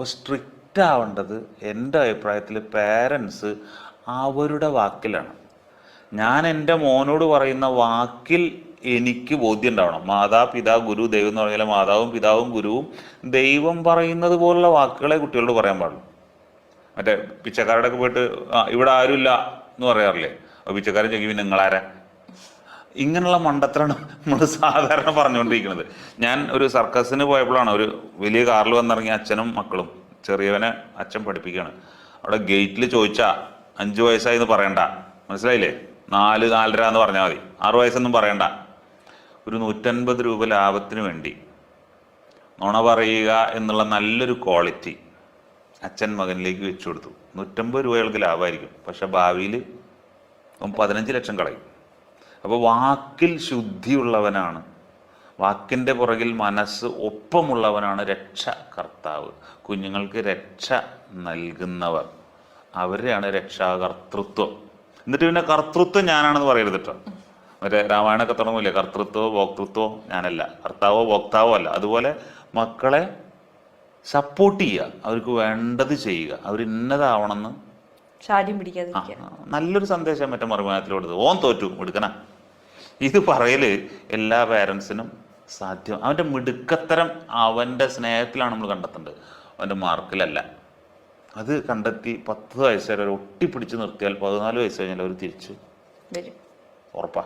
അപ്പോൾ സ്ട്രിക്റ്റ് ആവേണ്ടത് എന്റെ അഭിപ്രായത്തിൽ പേരൻസ് അവരുടെ വാക്കിലാണ്. ഞാൻ എന്റെ മോനോട് പറയുന്ന വാക്കിൽ എനിക്ക് ബോധ്യം ഉണ്ടാവണം. മാതാ പിതാ ഗുരു ദൈവം എന്ന് പറഞ്ഞാൽ മാതാവും പിതാവും ഗുരുവും ദൈവം പറയുന്നത് പോലുള്ള വാക്കുകളെ കുട്ടികളോട് പറയാൻ പാടുള്ളൂ. മറ്റേ പിച്ചക്കാരുടെ ഒക്കെ പോയിട്ട് ആ ഇവിടെ ആരുമില്ല എന്ന് പറയാറില്ലേ? അപ്പോൾ പിച്ചക്കാരൻ ചോദിക്കും പിന്നെ നിങ്ങളാരാ? ഇങ്ങനെയുള്ള മണ്ടത്തിലാണ് നമ്മൾ സാധാരണ പറഞ്ഞുകൊണ്ടിരിക്കുന്നത്. ഞാൻ ഒരു സർക്കസിന് പോയപ്പോഴാണ് ഒരു വലിയ കാറിൽ വന്നിറങ്ങിയ അച്ഛനും മക്കളും ചെറിയവനെ അച്ഛൻ പഠിപ്പിക്കുകയാണ്. അവിടെ ഗേറ്റിൽ ചോദിച്ചാ അഞ്ച് വയസ്സായി എന്ന് പറയണ്ട. മനസ്സിലായില്ലേ? നാല് നാലര എന്ന് പറഞ്ഞാൽ മതി. ആറ് വയസ്സൊന്നും പറയണ്ട. ഒരു നൂറ്റൻപത് രൂപ ലാഭത്തിന് വേണ്ടി നുണ പറയുക എന്നുള്ള നല്ലൊരു ക്വാളിറ്റി അച്ഛൻ മകനിലേക്ക് വെച്ചു കൊടുത്തു. നൂറ്റമ്പത് രൂപകൾക്ക് ലാഭമായിരിക്കും. പക്ഷെ ഭാവിയിൽ പതിനഞ്ച് ലക്ഷം കളയും. അപ്പോൾ വാക്കിൽ ശുദ്ധിയുള്ളവനാണ്. വാക്കിന്റെ പുറകിൽ മനസ്സ് ഒപ്പമുള്ളവനാണ് രക്ഷകർത്താവ് കുഞ്ഞുങ്ങൾക്ക് രക്ഷ നൽകുന്നവർ. അവരെയാണ് രക്ഷാകർത്തൃത്വം എന്നിട്ട് പിന്നെ കർത്തൃത്വം ഞാനാണെന്ന് പറയരുത് കേട്ടോ. മറ്റേ രാമായണമൊക്കെ തുടങ്ങില്ലേ കർത്തൃത്വമോ ഭോക്തൃത്വമോ ഞാനല്ല. കർത്താവോ ഭോക്താവോ അല്ല. അതുപോലെ മക്കളെ സപ്പോർട്ട് ചെയ്യുക. അവർക്ക് വേണ്ടത് ചെയ്യുക. അവർ ഇന്നതാവണമെന്ന് ശാഠ്യം ആ, പിടിക്കാതിരിക്കുക നല്ലൊരു സന്ദേശം മറ്റേ കൊടുത്തത് ഓൻ തോറ്റു എടുക്കണ ഇത് പറയൽ എല്ലാ പേരൻസിനും സാധ്യം. അവന്റെ മിടുക്കത്തരം അവന്റെ സ്നേഹത്തിലാണ് നമ്മൾ കണ്ടെത്തേണ്ടത്. അവന്റെ മാർക്കിലല്ല. അത് കണ്ടെത്തി പത്ത് വയസ്സ് വരെ ഒട്ടിപ്പിടിച്ച് നിർത്തിയാൽ പതിനാല് വയസ്സ് കഴിഞ്ഞാൽ അവർ തിരിച്ച് ഉറപ്പാ.